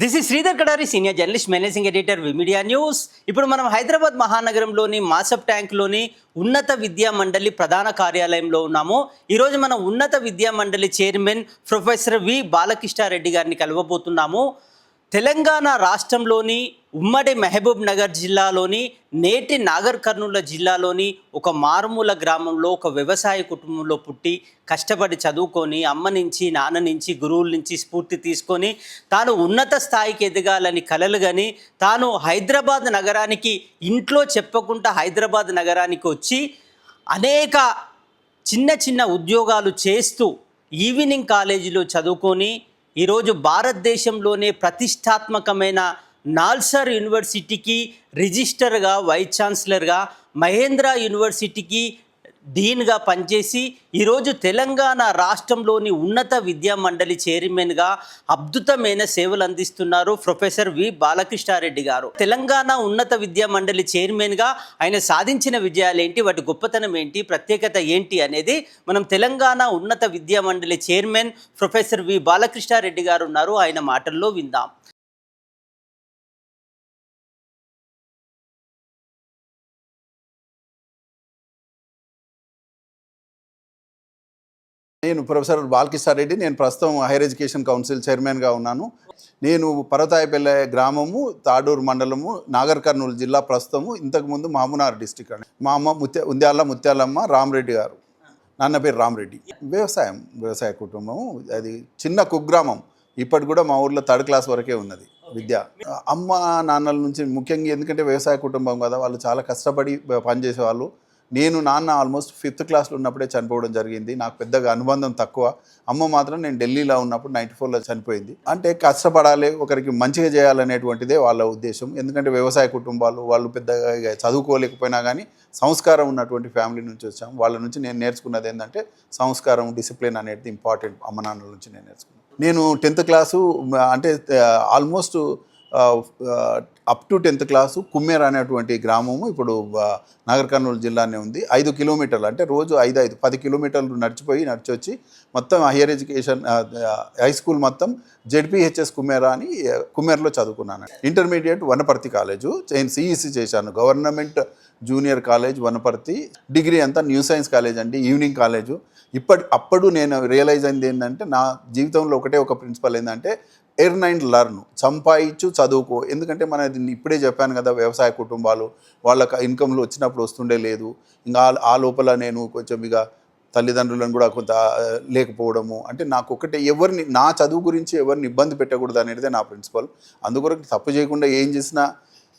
This is Sridhar Kadari senior journalist managing editor media news ఇప్పుడు మనం హైదరాబాద్ మహానగరంలోని మాసప్ ట్యాంక్లోని ఉన్నత విద్యా మండలి ప్రధాన కార్యాలయంలో ఉన్నాము. ఈరోజు మనం ఉన్నత విద్యా మండలి చైర్మన్ ప్రొఫెసర్ వి బాలకృష్ణారెడ్డి గారిని కలవబోతున్నాము. తెలంగాణ రాష్ట్రంలోని ఉమ్మడి మహబూబ్ నగర్ జిల్లాలోని నేటి నాగర్ కర్నూల జిల్లాలోని ఒక మారుమూల గ్రామంలో ఒక వ్యవసాయ కుటుంబంలో పుట్టి కష్టపడి చదువుకొని అమ్మ నుంచి నాన్న నుంచి గురువుల నుంచి స్ఫూర్తి తీసుకొని తాను ఉన్నత స్థాయికి ఎదగాలని కలలు కానీ తాను హైదరాబాద్ నగరానికి ఇంట్లో చెప్పకుండా హైదరాబాద్ నగరానికి వచ్చి అనేక చిన్న చిన్న ఉద్యోగాలు చేస్తూ ఈవినింగ్ కాలేజీలో చదువుకొని ఈరోజు భారతదేశంలోనే ప్రతిష్టాత్మకమైన నాల్సర్ యూనివర్సిటీకి రిజిస్టర్గా వైస్ ఛాన్సలర్గా మహేంద్ర యూనివర్సిటీకి డీన్గా పనిచేసి ఈరోజు తెలంగాణ రాష్ట్రంలోని ఉన్నత విద్యా మండలి చైర్మన్గా అద్భుతమైన సేవలు అందిస్తున్నారు ప్రొఫెసర్ వి బాలకృష్ణారెడ్డి గారు. తెలంగాణ ఉన్నత విద్యా మండలి చైర్మన్గా ఆయన సాధించిన విజయాలు ఏంటి వాటి గొప్పతనం ఏంటి? ప్రత్యేకత ఏంటి? అనేది మనం తెలంగాణ ఉన్నత విద్యా మండలి చైర్మన్ ప్రొఫెసర్ వి బాలకృష్ణారెడ్డి గారు ఉన్నారు. ఆయన మాటల్లో విందాం. నేను ప్రొఫెసర్ బాలకిషోర్ రెడ్డి నేను ప్రస్తుతం హైయర్ ఎడ్యుకేషన్ కౌన్సిల్ చైర్మన్గా ఉన్నాను. నేను పర్వతాయపల్లె గ్రామము తాడూరు మండలము నాగర్ కర్నూలు జిల్లా ప్రస్తుతము ఇంతకుముందు మామునార్ డిస్టిక్ అండి. మా అమ్మ ముత్య ఉంద్యాల ముత్యాలమ్మ రామరెడ్డి గారు. నాన్న పేరు రామరెడ్డి వ్యవసాయం వ్యవసాయ కుటుంబం అది చిన్న కుగ్రామం. ఇప్పటి కూడా మా ఊర్లో థర్డ్ క్లాస్ వరకే ఉన్నది విద్య. అమ్మ నాన్నల నుంచి ముఖ్యంగా ఎందుకంటే వ్యవసాయ కుటుంబం కదా వాళ్ళు చాలా కష్టపడి పనిచేసేవాళ్ళు. నేను నాన్న ఆల్మోస్ట్ ఫిఫ్త్ క్లాస్లో ఉన్నప్పుడే చనిపోవడం జరిగింది. నాకు పెద్దగా అనుబంధం తక్కువ. అమ్మ మాత్రం నేను ఢిల్లీలో ఉన్నప్పుడు నైంటీ ఫోర్లో చనిపోయింది. అంటే కష్టపడాలి ఒకరికి మంచిగా చేయాలనేటువంటిదే వాళ్ళ ఉద్దేశం. ఎందుకంటే వ్యవసాయ కుటుంబాలు వాళ్ళు పెద్దగా ఇక చదువుకోలేకపోయినా కానీ సంస్కారం ఉన్నటువంటి ఫ్యామిలీ నుంచి వచ్చాం. వాళ్ళ నుంచి నేను నేర్చుకున్నది ఏంటంటే సంస్కారం డిసిప్లిన్ అనేది ఇంపార్టెంట్. అమ్మ నాన్నల నుంచి నేను నేర్చుకున్నాను. నేను టెన్త్ క్లాసు అంటే almost up to tenth class Kummera అనేటువంటి గ్రామము ఇప్పుడు నాగర్ కర్నూలు జిల్లానే ఉంది. ఐదు కిలోమీటర్లు అంటే రోజు ఐదు ఐదు పది కిలోమీటర్లు నడిచిపోయి నడిచొచ్చి మొత్తం హయ్యర్ ఎడ్యుకేషన్ హై స్కూల్ మొత్తం జెడ్పిహెచ్ఎస్ కుమ్మేర అని కుమ్మేరలో కుమ్మేర్లో చదువుకున్నాను. ఇంటర్మీడియట్ వనపర్తి కాలేజు నేను సిఈసి చేశాను. Government junior college Wanaparthy degree అంతా న్యూ సైన్స్ కాలేజ్ అండి ఈవినింగ్ కాలేజు. ఇప్పటి అప్పుడు నేను రియలైజ్ అయింది ఏంటంటే నా జీవితంలో ఒకటే ఒక ప్రిన్సిపల్ ఏంటంటే ఎర్న్ అండ్ లర్న్ సంపాదించు చదువుకో. ఎందుకంటే మన దీన్ని ఇప్పుడే చెప్పాను కదా వ్యవసాయ కుటుంబాలు వాళ్ళకి ఇన్కమ్లు వచ్చినప్పుడు వస్తుండే లేదు. ఇంకా ఆ- లోపల నేను కొంచెం ఇక తల్లిదండ్రులను కూడా కొంత లేకపోవడము. అంటే నాకు ఒకటే ఎవరిని నా చదువు గురించి ఎవరిని ఇబ్బంది పెట్టకూడదు అనేది నా ప్రిన్సిపల్ అందుకొరకు తప్పు చేయకుండా ఏం చేసినా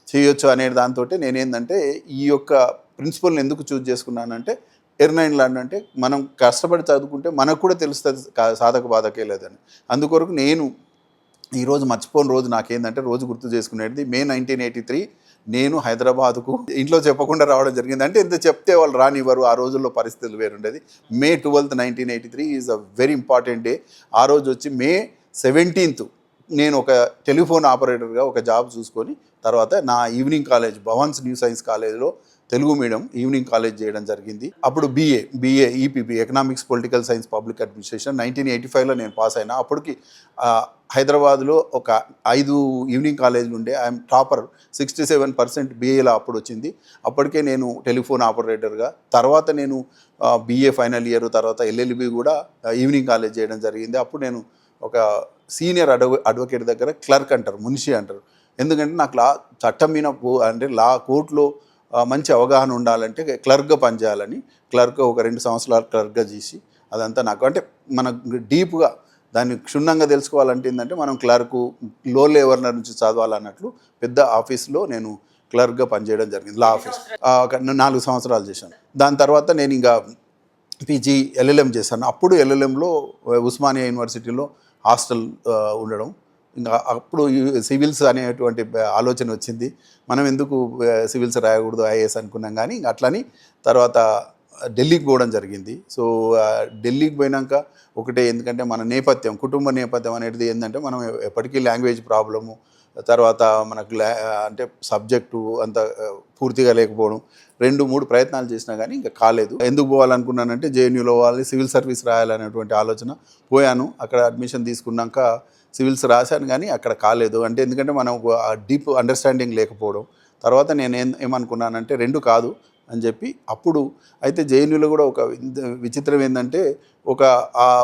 చేయొచ్చు అనే దాంతో నేనేందంటే ఈ యొక్క ప్రిన్సిపల్ని ఎందుకు చూజ్ చేసుకున్నానంటే ఎర్నైన్ లాండ్ అంటే మనం కష్టపడి చదువుకుంటే మనకు కూడా తెలుస్తుంది సాధక బాధకే లేదని. అందుకొరకు నేను ఈరోజు మర్చిపోని రోజు నాకేందంటే రోజు గుర్తు చేసుకునేది మే నైన్టీన్ ఎయిటీ త్రీ నేను హైదరాబాద్కు ఇంట్లో చెప్పకుండా రావడం జరిగింది. అంటే ఎంత చెప్తే వాళ్ళు రానివ్వరు. ఆ రోజుల్లో పరిస్థితులు వేరుండేది. May twelfth nineteen eighty three is a very important day. ఆ రోజు వచ్చి మే సెవెంటీన్త్ నేను ఒక టెలిఫోన్ ఆపరేటర్గా ఒక జాబ్ చూసుకొని తర్వాత నా evening college Bhavans new science కాలేజ్లో తెలుగు మీడియం ఈవినింగ్ కాలేజ్ చేయడం జరిగింది. అప్పుడు BA BA EPP economics political science public administration nineteen eighty ఫైవ్లో నేను పాస్ అయినా. అప్పటికి హైదరాబాద్లో ఒక ఐదు ఈవినింగ్ కాలేజీలు ఉండే. IM topper sixty seven percent బీఏలో అప్పుడు వచ్చింది. అప్పటికే నేను టెలిఫోన్ ఆపరేటర్గా. తర్వాత నేను బీఏ ఫైనల్ ఇయర్ తర్వాత ఎల్ఎల్బి కూడా ఈవినింగ్ కాలేజ్ చేయడం జరిగింది. అప్పుడు నేను ఒక సీనియర్ అడ్వ అడ్వకేట్ దగ్గర క్లర్క్ అంటారు మున్షి అంటారు. ఎందుకంటే నాకు లా చట్టం మీద అంటే లా కోర్టులో మంచి అవగాహన ఉండాలంటే క్లర్క్గా పనిచేయాలని క్లర్క్ ఒక రెండు సంవత్సరాలు క్లర్క్గా చేసి అదంతా నాకు అంటే మన డీప్గా దాన్ని క్షుణ్ణంగా తెలుసుకోవాలంటే ఏంటంటే మనం క్లర్కు లో లెవెల్ నుంచి చదవాలన్నట్లు పెద్ద ఆఫీస్లో నేను క్లర్క్గా పనిచేయడం జరిగింది లా ఆఫీస్. నాలుగు సంవత్సరాలు చేశాను. దాని తర్వాత నేను ఇంకా పీజీ ఎల్ఎల్ఎం చేశాను. అప్పుడు ఎల్ఎల్ఎంలో ఉస్మానియా యూనివర్సిటీలో హాస్టల్ ఉండడం. ఇంకా అప్పుడు సివిల్స్ అనేటువంటి ఆలోచన వచ్చింది. మనం ఎందుకు సివిల్స్ రాయకూడదు ఐఏఎస్ అనుకున్నాం కానీ అట్లని తర్వాత ఢిల్లీకి పోవడం జరిగింది. సో ఢిల్లీకి పోయినాక ఒకటే ఎందుకంటే మన నేపథ్యం కుటుంబ నేపథ్యం అనేది ఏంటంటే మనం ఎప్పటికీ లాంగ్వేజ్ ప్రాబ్లము తర్వాత మనకు లా అంటే సబ్జెక్టు అంత పూర్తిగా లేకపోవడం రెండు మూడు ప్రయత్నాలు చేసినా కానీ ఇంకా కాలేదు. ఎందుకు పోవాలనుకున్నానంటే జేఎన్యూలో పోవాలి సివిల్ సర్వీస్ రాయాలనేటువంటి ఆలోచన పోయాను. అక్కడ అడ్మిషన్ తీసుకున్నాక సివిల్స్ రాశాను కానీ అక్కడ కాలేదు. అంటే ఎందుకంటే మనం డీప్ అండర్స్టాండింగ్ లేకపోవడం. తర్వాత నేను ఏం ఏమనుకున్నానంటే రెండు కాదు అని చెప్పి అప్పుడు అయితే జేఎన్యూలో కూడా ఒక విచిత్రం ఏంటంటే ఒక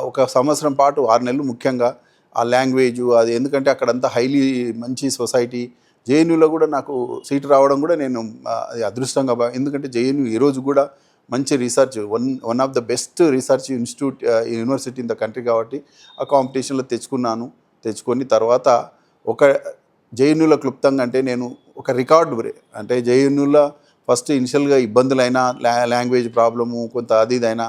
ఒక సంవత్సరం పాటు ఆరు నెలలు ముఖ్యంగా ఆ లాంగ్వేజ్ అది ఎందుకంటే అక్కడంతా హైలీ మంచి సొసైటీ. జేఎన్యూలో కూడా నాకు సీటు రావడం కూడా నేను అది అదృష్టంగా భా- ఎందుకంటే జేఎన్యూ ఈరోజు కూడా మంచి research one one of the best research institute university in the country కాబట్టి ఆ కాంపిటీషన్లో తెచ్చుకున్నాను. తెచ్చుకొని తర్వాత ఒక జేఎన్యూలో క్లుప్తంగా అంటే నేను ఒక రికార్డు బ్రే అంటే జేఎన్యూలో ఫస్ట్ ఇనిషియల్గా ఇబ్బందులైనా లా లాంగ్వేజ్ ప్రాబ్లము కొంత అది ఇదైనా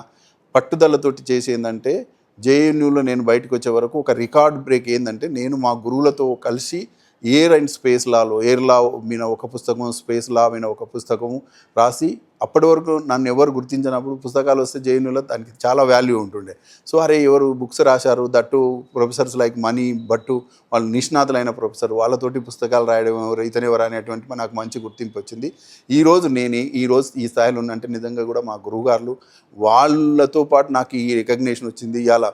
పట్టుదలతోటి చేసేందంటే జేఎన్యూలో నేను బయటకు వచ్చే వరకు ఒక రికార్డ్ బ్రేక్ ఏంటంటే నేను మా గురువులతో కలిసి ఎయిర్ అండ్ స్పేస్ లాలో ఎయిర్ లా మీద ఒక పుస్తకం స్పేస్ లా మీద ఒక పుస్తకము రాసి అప్పటి వరకు నన్ను ఎవరు గుర్తించినప్పుడు పుస్తకాలు వస్తే జేఎన్యూలో దానికి చాలా వాల్యూ ఉంటుండే. సో అరే ఎవరు బుక్స్ రాశారు? That professors like many but వాళ్ళు నిష్ణాతులైన ప్రొఫెసర్ వాళ్ళతోటి పుస్తకాలు రాయడం ఎవరు ఇతను ఎవరు అనేటువంటి నాకు మంచి గుర్తింపు వచ్చింది. ఈరోజు నేను ఈ ఈ స్థాయిలో ఉన్నంటే నిజంగా కూడా మా గురువుగారులు వాళ్ళతో పాటు నాకు ఈ రికగ్నేషన్ వచ్చింది. ఇవాళ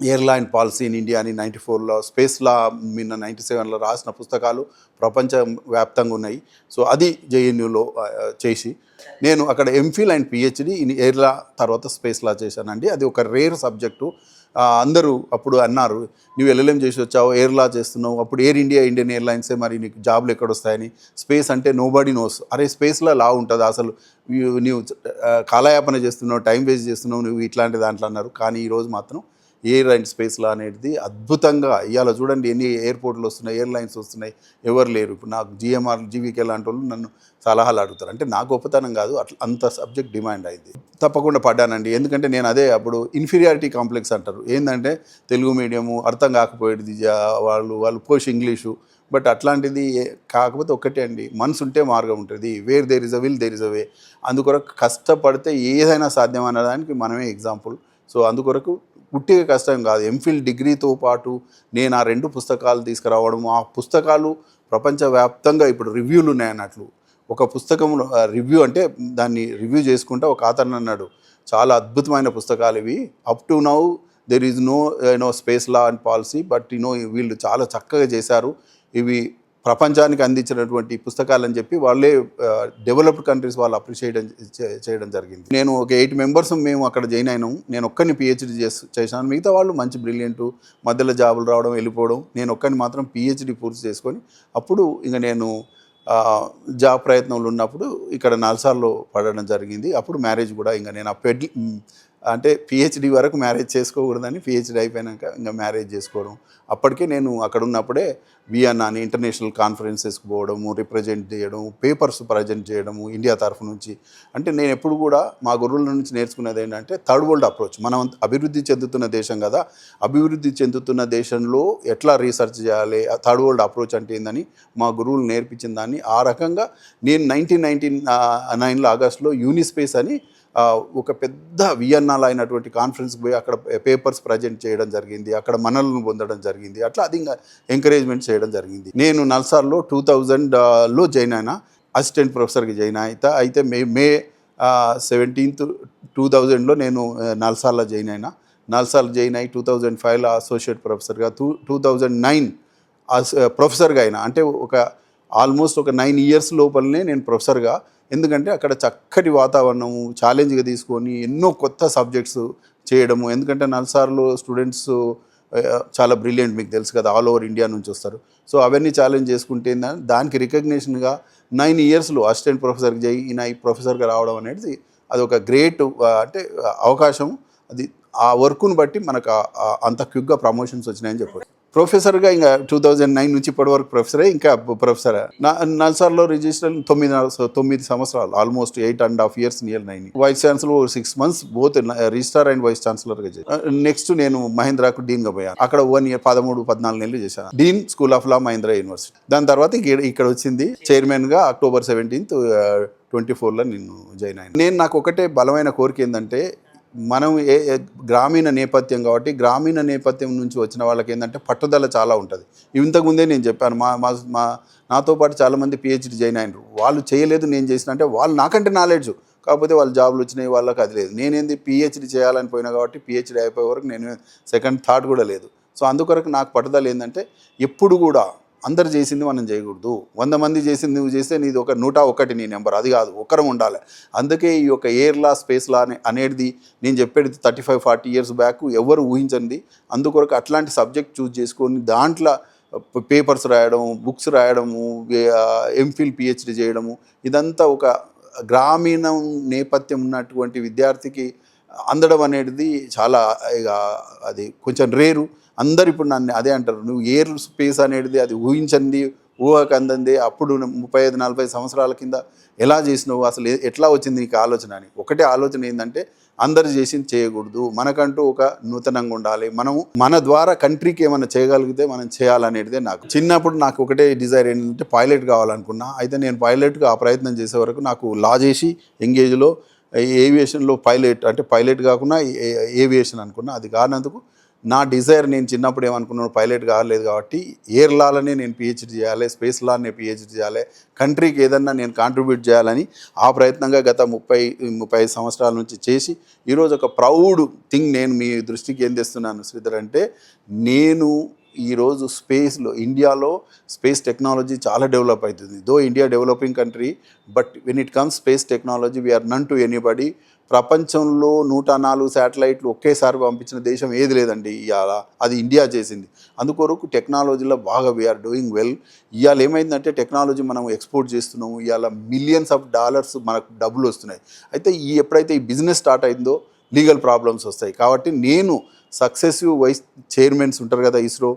ఎయిర్లైన్ పాలసీ ఇన్ ఇండియా అని నైంటీ ఫోర్లో స్పేస్ లా నిన్న నైంటీ సెవెన్లో రాసిన పుస్తకాలు ప్రపంచ వ్యాప్తంగా ఉన్నాయి. సో అది జేఎన్యూలో చేసి నేను అక్కడ MPhil and PhD in air law తర్వాత స్పేస్ లా చేశానండి. అది ఒక రేర్ సబ్జెక్టు. అందరూ అప్పుడు అన్నారు నువ్వు ఎల్ఎల్ఎం చేసి వచ్చావు ఎయిర్లా చేస్తున్నావు అప్పుడు ఎయిర్ ఇండియా ఇండియన్ ఎయిర్లైన్సే మరి నీకు జాబ్లు ఎక్కడ వస్తాయని స్పేస్ అంటే నో బడీ నోస్. అరే స్పేస్లో లా ఉంటుంది అసలు. నువ్వు కాలయాపన చేస్తున్నావు టైం వేస్ట్ చేస్తున్నావు నువ్వు ఇట్లాంటి దాంట్లో అన్నారు. కానీ ఈరోజు మాత్రం ఎయిర్ అండ్ స్పేస్లో అనేది అద్భుతంగా ఇవాళ చూడండి ఎన్ని ఎయిర్పోర్ట్లు వస్తున్నాయి ఎయిర్లైన్స్ వస్తున్నాయి ఎవరు లేరు. ఇప్పుడు నాకు జిఎంఆర్ జీవీకే లాంటి వాళ్ళు నన్ను సలహాలు అడుగుతారు. అంటే నా గొప్పతనం కాదు అట్లా అంత సబ్జెక్ట్ డిమాండ్ అయింది. తప్పకుండా పడ్డానండి. ఎందుకంటే నేను అదే అప్పుడు ఇన్ఫీరియారిటీ కాంప్లెక్స్ అంటారు. ఏంటంటే తెలుగు మీడియము అర్థం కాకపోయేది వాళ్ళు వాళ్ళు పోష్ ఇంగ్లీషు. బట్ అట్లాంటిది కాకపోతే ఒక్కటే అండి. మనసు ఉంటే మార్గం ఉంటుంది. Where there is a will there is a way అందుకొరకు కష్టపడితే ఏదైనా సాధ్యం అనడానికి మనమే ఎగ్జాంపుల్ సో అందుకొరకు పుట్టిగా కష్టం కాదు. ఎంఫిల్ డిగ్రీతో పాటు నేను ఆ రెండు పుస్తకాలు తీసుకురావడం ఆ పుస్తకాలు ప్రపంచవ్యాప్తంగా ఇప్పుడు రివ్యూలు ఉన్నాయన్నట్లు. ఒక పుస్తకం రివ్యూ అంటే దాన్ని రివ్యూ చేసుకుంటే ఒక అతను అన్నాడు చాలా అద్భుతమైన పుస్తకాలు ఇవి. Up to now there is no no space law and policy but no వీళ్ళు చాలా చక్కగా చేశారు. ఇవి ప్రపంచానికి అందించినటువంటి పుస్తకాలు అని చెప్పి వాళ్ళే డెవలప్డ్ కంట్రీస్ వాళ్ళు అప్రిషియేట్ చేయడం జరిగింది. నేను ఒక ఎయిట్ మెంబర్స్ మేము అక్కడ జాయిన్ అయినాం నేను ఒక్కరిని పిహెచ్డి చేసి చేశాను. మిగతా వాళ్ళు మంచి బ్రిలియంట్ మధ్యలో జాబులు రావడం వెళ్ళిపోవడం నేను ఒక్కరిని మాత్రం పిహెచ్డి పూర్తి చేసుకొని అప్పుడు ఇంకా నేను జాబ్ ప్రయత్నంలో ఉన్నప్పుడు ఇక్కడ నల్సార్లో పడడం జరిగింది. అప్పుడు మ్యారేజ్ కూడా ఇంకా నేను ఆ పెడ్ అంటే పిహెచ్డి వరకు మ్యారేజ్ చేసుకోకూడదని పిహెచ్డి అయిపోయాక ఇంకా మ్యారేజ్ చేసుకోవడం. అప్పటికే నేను అక్కడ ఉన్నప్పుడే వియన్నా అని ఇంటర్నేషనల్ కాన్ఫరెన్సెస్కి పోవడము రిప్రజెంట్ చేయడం పేపర్స్ ప్రజెంట్ చేయడము ఇండియా తరఫు నుంచి. అంటే నేను ఎప్పుడు కూడా మా గురువుల నుంచి నేర్చుకునేది ఏంటంటే థర్డ్ వరల్డ్ అప్రోచ్ మనం అభివృద్ధి చెందుతున్న దేశం కదా అభివృద్ధి చెందుతున్న దేశంలో ఎట్లా రీసెర్చ్ చేయాలి ఆ థర్డ్ వరల్డ్ అప్రోచ్ అంటే ఏందని మా గురువులు నేర్పించిన దాన్ని. ఆ రకంగా నేను నైన్టీన్ నైన్టీన్ నైన్లో ఆగస్టులో యూనిస్పేస్ అని ఒక పెద్ద వియన్నాలో అయినటువంటి కాన్ఫరెన్స్కి పోయి అక్కడ పేపర్స్ ప్రజెంట్ చేయడం జరిగింది. అక్కడ మనలను పొందడం జరిగింది. అట్లా అది ఇంకా ఎంకరేజ్మెంట్ చేయడం జరిగింది. నేను నల్సార్లో టూ థౌజండ్లో జాయిన్ అయినా అసిస్టెంట్ ప్రొఫెసర్కి జాయిన్ అయితే అయితే మే మే సెవెంటీన్త్ టూ థౌజండ్లో నేను నల్సార్లో జాయిన్ అయినా. నల్సార్లో జాయిన్ అయ్యి టూ థౌజండ్ ఫైవ్లో అసోసియేట్ ప్రొఫెసర్గా టూ టూ థౌజండ్ నైన్ ప్రొఫెసర్గా అయినా అంటే ఒక ఆల్మోస్ట్ ఒక నైన్ ఇయర్స్ లోపలనే నేను ప్రొఫెసర్గా ఎందుకంటే అక్కడ చక్కటి వాతావరణము ఛాలెంజ్గా తీసుకొని ఎన్నో కొత్త సబ్జెక్ట్స్ చేయడము. ఎందుకంటే నల్సార్లో స్టూడెంట్స్ చాలా బ్రిలియంట్ మీకు తెలుసు కదా ఆల్ ఓవర్ ఇండియా నుంచి వస్తారు. సో అవన్నీ ఛాలెంజ్ చేసుకుంటే దానికి రికగ్నేషన్గా నైన్ ఇయర్స్లో అసిస్టెంట్ ప్రొఫెసర్కి చేయి ఈయన ఈ ప్రొఫెసర్గా రావడం అనేది అది ఒక గ్రేట్ అంటే అవకాశం. అది ఆ వర్క్ను బట్టి మనకు అంత క్విక్గా ప్రమోషన్స్ వచ్చినాయని చెప్పారు ప్రొఫెసర్గా ఇంకా టూ థౌజండ్ నైన్ నుంచి ఇప్పటి వరకు ప్రొఫెసరే ఇంకా ప్రొఫెసర్. నా నల్సార్లో రిజిస్టర్ తొమ్మిది తొమ్మిది సంవత్సరాలు almost eight and half years near nine. Vice chancellor six months both registrar and vice ఛాన్సలర్గా చేశాను నెక్స్ట్ నేను మహేంద్రాకు డీన్గా పోయాను అక్కడ వన్ ఇయర్ పదమూడు పద్నాలుగు నెలలు చేశాను dean school of law Mahendra university. దాని తర్వాత ఇక్కడ ఇక్కడ వచ్చింది చైర్మన్గా అక్టోబర్ సెవెంటీన్త్ ట్వంటీ ఫోర్లో నేను జాయిన్ అయ్యాను. నేను నాకు ఒకటే బలమైన కోరిక ఏంటంటే మనం ఏ గ్రామీణ నేపథ్యం కాబట్టి గ్రామీణ నేపథ్యం నుంచి వచ్చిన వాళ్ళకి ఏంటంటే పట్టుదల చాలా ఉంటుంది. ఇంతకుముందే నేను చెప్పాను మా మా మా నాతో పాటు చాలామంది పిహెచ్డి జాయిన్ అయినారు. వాళ్ళు చేయలేదు నేను చేసిన అంటే వాళ్ళు నాకంటే నాలెడ్జ్ కాకపోతే వాళ్ళు జాబ్లు వచ్చినాయి వాళ్ళకి అది లేదు. నేనేంది పిహెచ్డి చేయాలని పోయినా కాబట్టి పిహెచ్డి అయిపోయే వరకు నేను సెకండ్ థాట్ కూడా లేదు. సో అందుకొరకు నాకు పట్టుదల ఏంటంటే ఎప్పుడు కూడా అందరు చేసింది మనం చేయకూడదు. వంద మంది చేసింది నువ్వు చేస్తే నీది ఒక నూట ఒకటి నీ నెంబర్. అది కాదు ఒక్కరం ఉండాలి. అందుకే ఈ యొక్క ఎయిర్ లా స్పేస్ లా అనే అనేది నేను చెప్పేది thirty five forty years back ఎవరు ఊహించండి. అందుకొరకు అట్లాంటి సబ్జెక్ట్ చూస్ చేసుకొని దాంట్లో పేపర్స్ రాయడం బుక్స్ రాయడము ఎంఫిల్ పిహెచ్డి చేయడము ఇదంతా ఒక గ్రామీణ నేపథ్యం ఉన్నటువంటి విద్యార్థికి అందడం అనేది చాలా ఇక అది కొంచెం రేరు. అందరు ఇప్పుడు నన్ను అదే అంటారు. నువ్వు ఎయిర్ స్పేస్ అనేది అది ఊహించండి ఊహకు అందంది అప్పుడు ముప్పై ఐదు నలభై సంవత్సరాల కింద ఎలా చేసినావు? అసలు ఎట్లా వచ్చింది నీకు ఆలోచన అని. ఒకటే ఆలోచన ఏంటంటే అందరు చేసింది చేయకూడదు. మనకంటూ ఒక నూతనంగా ఉండాలి. మనము మన ద్వారా కంట్రీకి ఏమైనా చేయగలిగితే మనం చేయాలనేటిదే నాకు. చిన్నప్పుడు నాకు ఒకటే డిజైర్ ఏంటంటే పైలట్ కావాలనుకున్నా. అయితే నేను పైలట్గా ఆ ప్రయత్నం చేసే వరకు నాకు లా చేసి ఎంగేజ్లో ఏవియేషన్లో పైలట్ అంటే పైలట్ కాకుండా ఏ- ఏవియేషన్ అనుకున్నా అది కానందుకు నా డిజైర్ నేను చిన్నప్పుడు ఏమనుకున్నాను పైలట్ కాలేదు కాబట్టి ఎయిర్ లాలనే నేను పిహెచ్డి చేయాలి స్పేస్ లానే పిహెచ్డి చేయాలి కంట్రీకి ఏదన్నా నేను కాంట్రిబ్యూట్ చేయాలని ఆ ప్రయత్నంగా గత ముప్పై ముప్పై ఐదు సంవత్సరాల నుంచి చేసి ఈరోజు ఒక ప్రౌడ్ థింగ్ నేను మీ దృష్టికి ఏం తెస్తున్నాను శ్రీధర్ అంటే నేను ఈరోజు స్పేస్లో ఇండియాలో స్పేస్ టెక్నాలజీ చాలా డెవలప్ అవుతుంది. Though India developing country but when it comes space technology we are none to anybody ప్రపంచంలో నూట నాలుగు శాటిలైట్లు ఒకేసారి పంపించిన దేశం ఏది లేదండి ఇవాళ అది ఇండియా చేసింది. అందుకొరకు టెక్నాలజీలో బాగా వీఆర్ డూయింగ్ వెల్ ఇవాళ ఏమైందంటే టెక్నాలజీ మనం ఎక్స్పోర్ట్ చేస్తున్నాము. ఇవాళ మిలియన్స్ ఆఫ్ డాలర్స్ మనకు డబ్బులు వస్తున్నాయి. అయితే ఈ ఎప్పుడైతే ఈ బిజినెస్ స్టార్ట్ అయిందో లీగల్ ప్రాబ్లమ్స్ వస్తాయి. కాబట్టి నేను సక్సెసివ్ వైస్ చైర్మన్స్ ఉంటారు కదా ఇస్రో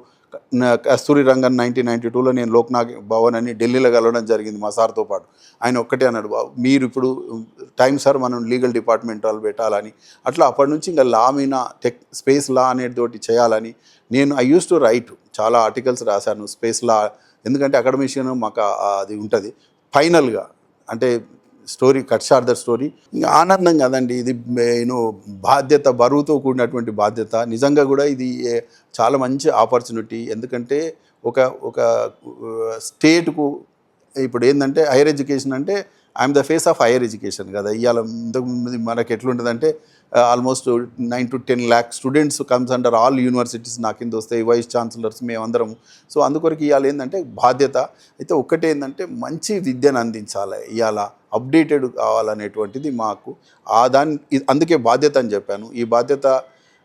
కస్తూరి రంగన్ నైన్టీన్ నైన్టీ టూలో నేను లోక్నాథ్ భవన్ అని ఢిల్లీలో కలవడం జరిగింది మా సార్తో పాటు. ఆయన ఒక్కటే అన్నాడు "బాబు, మీరు ఇప్పుడు టైం సార్ మనం లీగల్ డిపార్ట్మెంట్ వాళ్ళు పెట్టాలని అట్లా అప్పటి నుంచి ఇంకా లా మీనా టెక్ స్పేస్ లా అనేటితోటి చేయాలని నేను ఐ యూస్ టు రైట్ చాలా ఆర్టికల్స్ రాశాను స్పేస్ లా ఎందుకంటే అకాడమిషియన్ మాకు అది ఉంటుంది. ఫైనల్గా అంటే స్టోరీ కట్స్ ద స్టోరీ. ఇంకా ఆనందం కదండి ఇది నేను బాధ్యత బరువుతో కూడినటువంటి బాధ్యత. నిజంగా కూడా ఇది చాలా మంచి ఆపర్చునిటీ. ఎందుకంటే ఒక ఒక స్టేట్కు ఇప్పుడు ఏంటంటే హైయర్ ఎడ్యుకేషన్ అంటే IM the face of higher education కదా. ఇవాళ ఇంతకుముందు మనకి ఎట్లుంటుందంటే almost nine to ten lakh students comes under all universities నా కింద వస్తాయి వైస్ ఛాన్సలర్స్ మేమందరం సో అందుకొరకు ఇవాళ ఏంటంటే బాధ్యత. అయితే ఒక్కటే ఏంటంటే మంచి విద్యను అందించాలి. ఇవాళ అప్డేటెడ్ కావాలనేటువంటిది మాకు. ఆ దాని అందుకే బాధ్యత అని చెప్పాను. ఈ బాధ్యత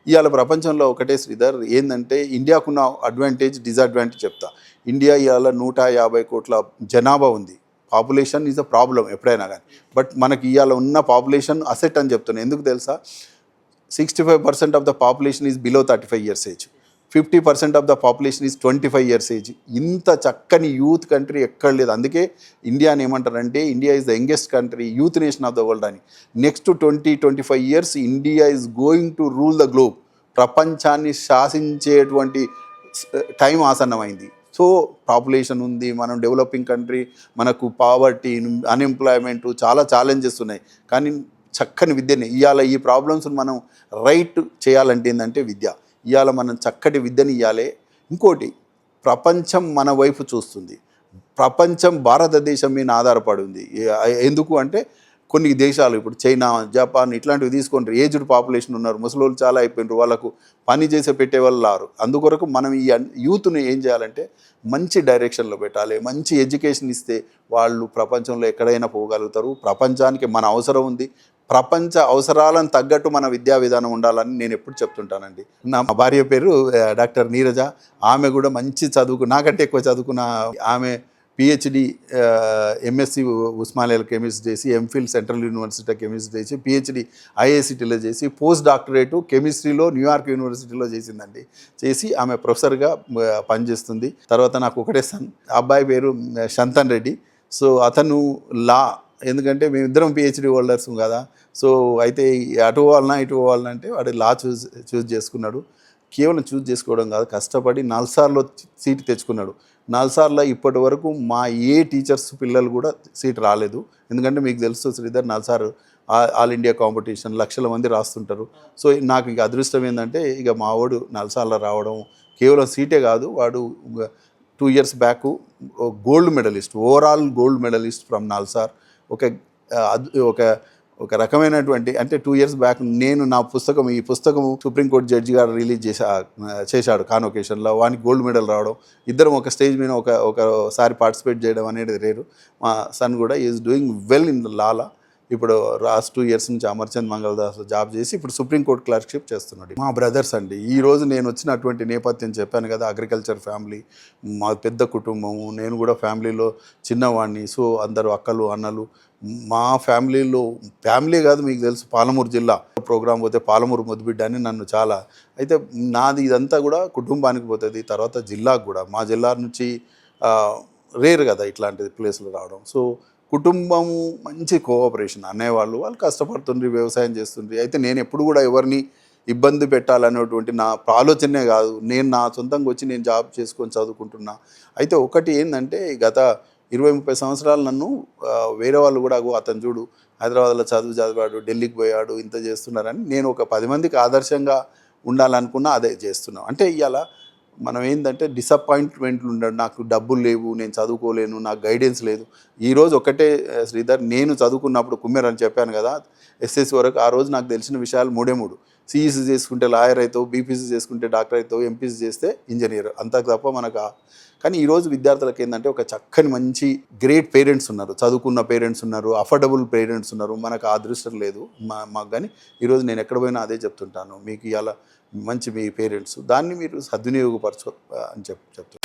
ఇవాళ ప్రపంచంలో ఒకటే శ్రీధర్. ఏంటంటే ఇండియాకున్న అడ్వాంటేజ్ డిసడ్వాంటేజ్ చెప్తా. ఇండియా ఇవాళ నూట యాభై కోట్ల జనాభా ఉంది. పాపులేషన్ ఈజ్ అ ప్రాబ్లం ఎప్పుడైనా కానీ. బట్ మనకి ఇవాళ ఉన్న పాపులేషన్ అసెట్ అని చెప్తున్నాను ఎందుకు తెలుసా? Sixty five percent of the population is below thirty five years age. Fifty percent of the population is twenty five years age. ఇంత చక్కని యూత్ కంట్రీ ఎక్కడ లేదు. అందుకే ఇండియాని ఏమంటారంటే India is the youngest country youth nation of the world అని. Next twenty twenty five years India is going to rule the globe. ప్రపంచాన్ని శాసించేటువంటి టైం ఆసన్నమైంది. సో పాపులేషన్ ఉంది మనం డెవలపింగ్ కంట్రీ మనకు పావర్టీ అన్ఎంప్లాయ్మెంట్ చాలా ఛాలెంజెస్ ఉన్నాయి. కానీ చక్కని విద్యని ఇవాళ ఈ ప్రాబ్లమ్స్ని మనం రైట్ చేయాలంటే ఏంటంటే విద్య. ఇవాళ మనం చక్కటి విద్యని ఇవ్వాలి ఇంకోటి ప్రపంచం మన వైపు చూస్తుంది. ప్రపంచం భారతదేశం మీద ఆధారపడి ఉంది. ఎందుకు అంటే కొన్ని దేశాలు ఇప్పుడు చైనా జపాన్ ఇట్లాంటివి తీసుకుంటారు. ఏజ్డ్ పాపులేషన్ ఉన్నారు. ముసలోళ్ళు చాలా అయిపోయినారు. వాళ్ళకు పని చేసే పెట్టే వాళ్ళు రారు. అందుకొరకు మనం ఈ యూత్ని ఏం చేయాలంటే మంచి డైరెక్షన్లో పెట్టాలి. మంచి ఎడ్యుకేషన్ ఇస్తే వాళ్ళు ప్రపంచంలో ఎక్కడైనా పోగలుగుతారు. ప్రపంచానికి మన అవసరం ఉంది. ప్రపంచ అవసరాలను తగ్గట్టు మన విద్యా విధానం ఉండాలని నేను ఎప్పుడు చెప్తుంటానండి. నా భార్య పేరు డాక్టర్ నీరజ. ఆమె కూడా మంచి చదువుకు నాకంటే ఎక్కువ చదువుకున్న ఆమె పిహెచ్డి ఎంఎస్సి ఉస్మానియాలో కెమిస్ట్రీ చేసి ఎంఫిల్ సెంట్రల్ యూనివర్సిటీ కెమిస్ట్రీ చేసి పిహెచ్డి ఐఐసిటీలో చేసి పోస్ట్ డాక్టరేటు కెమిస్ట్రీలో న్యూయార్క్ యూనివర్సిటీలో చేసిందండి. చేసి ఆమె ప్రొఫెసర్గా uh, పనిచేస్తుంది. తర్వాత నాకు ఒకటే సన్ అబ్బాయి పేరు uh, శంతన్ రెడ్డి సో అతను లా ఎందుకంటే మేమిద్దరం పిహెచ్డి హోల్డర్స్ కదా. సో అయితే అటు పోవాలన్నా ఇటు పోవాలన్నా వాడు లా చూస్ చూస్ చేసుకున్నాడు. కేవలం చూస్ చేసుకోవడం కాదు కష్టపడి నల్సార్లో సీట్ తెచ్చుకున్నాడు. నల్సార్లో ఇప్పటి వరకు మా ఏ టీచర్స్ పిల్లలు కూడా సీట్ రాలేదు. ఎందుకంటే మీకు తెలుసు Sridhar NALSAR all India competition లక్షల మంది రాస్తుంటారు. సో నాకు ఇక అదృష్టం ఏంటంటే ఇక మా వాడు నల్సార్లో రావడం కేవలం సీటే కాదు వాడు two years back gold medalist overall gold medalist from NALSAR ఒక అద్- ఒక ఒక రకమైనటువంటి అంటే టూ ఇయర్స్ బ్యాక్ నేను నా పుస్తకం ఈ పుస్తకం సుప్రీంకోర్టు జడ్జి గారు రిలీజ్ చేసా చేశాడు కాన్వకేషన్లో వానికి గోల్డ్ మెడల్ రావడం ఇద్దరం ఒక స్టేజ్ మీద ఒక ఒకసారి పార్టిసిపేట్ చేయడం అనేది రేరు. మా సన్ కూడా ఈజ్ డూయింగ్ వెల్ ఇన్ లాలా ఇప్పుడు లాస్ట్ టూ ఇయర్స్ నుంచి అమర్చంద్ మంగళదాస్ జాబ్ చేసి ఇప్పుడు సుప్రీంకోర్టు క్లర్క్షిప్ చేస్తున్నాడు. మా బ్రదర్స్ అండి ఈ రోజు నేను వచ్చినటువంటి నేపథ్యం చెప్పాను కదా అగ్రికల్చర్ ఫ్యామిలీ మా పెద్ద కుటుంబము నేను కూడా ఫ్యామిలీలో చిన్నవాడిని సో అందరూ అక్కలు అన్నలు మా ఫ్యామిలీలో ఫ్యామిలీ కాదు మీకు తెలుసు పాలమూరు జిల్లా ప్రోగ్రామ్ పోతే పాలమూరు ముద్దుబిడ్డ అని నన్ను చాలా అయితే నాది ఇదంతా కూడా కుటుంబానికి పోతుంది తర్వాత జిల్లాకు కూడా మా జిల్లా నుంచి రేర్ కదా ఇట్లాంటి ప్లేస్లు రావడం. సో కుటుంబము మంచి కోఆపరేషన్. అనేవాళ్ళు వాళ్ళు కష్టపడుతుండ్రి వ్యవసాయం చేస్తుండ్రి. అయితే నేను ఎప్పుడు కూడా ఎవరిని ఇబ్బంది పెట్టాలనేటువంటి నా ఆలోచనే కాదు. నేను నా సొంతంగా వచ్చి నేను జాబ్ చేసుకొని చదువుకుంటున్నా. అయితే ఒకటి ఏంటంటే గత ఇరవై ముప్పై సంవత్సరాలు నన్ను వేరే వాళ్ళు కూడా అతను చూడు హైదరాబాద్లో చదువు చదివాడు ఢిల్లీకి పోయాడు ఇంత చేస్తున్నారని నేను ఒక పది మందికి ఆదర్శంగా ఉండాలనుకున్నా అదే చేస్తున్నాం. అంటే ఇవాళ మనం ఏంటంటే డిసప్పాయింట్మెంట్లు ఉండడు. నాకు డబ్బులు లేవు నేను చదువుకోలేను నాకు గైడెన్స్ లేదు. ఈరోజు ఒకటే శ్రీధర్ నేను చదువుకున్నప్పుడు కుమ్మేర్ అని చెప్పాను కదా ఎస్ఎస్సి వరకు ఆ రోజు నాకు తెలిసిన విషయాలు మూడే మూడు. సిఈసి చేసుకుంటే లాయర్ అవుతావు బీపీసీ చేసుకుంటే డాక్టర్ అవుతావు ఎంపీసీ చేస్తే ఇంజనీర్ అంతా తప్ప మనకు కానీ ఈరోజు విద్యార్థులకు ఏంటంటే ఒక చక్కని మంచి గ్రేట్ పేరెంట్స్ ఉన్నారు. చదువుకున్న పేరెంట్స్ ఉన్నారు అఫోర్డబుల్ పేరెంట్స్ ఉన్నారు. మనకు ఆ అదృష్టం లేదు. మా మాకు కానీ ఈరోజు నేను ఎక్కడ పోయినా అదే చెప్తుంటాను. మీకు ఇలా మంచి మీ పేరెంట్స్. దాన్ని మీరు సద్వినియోగపరచు అని చెప్ చెప్తున్నాను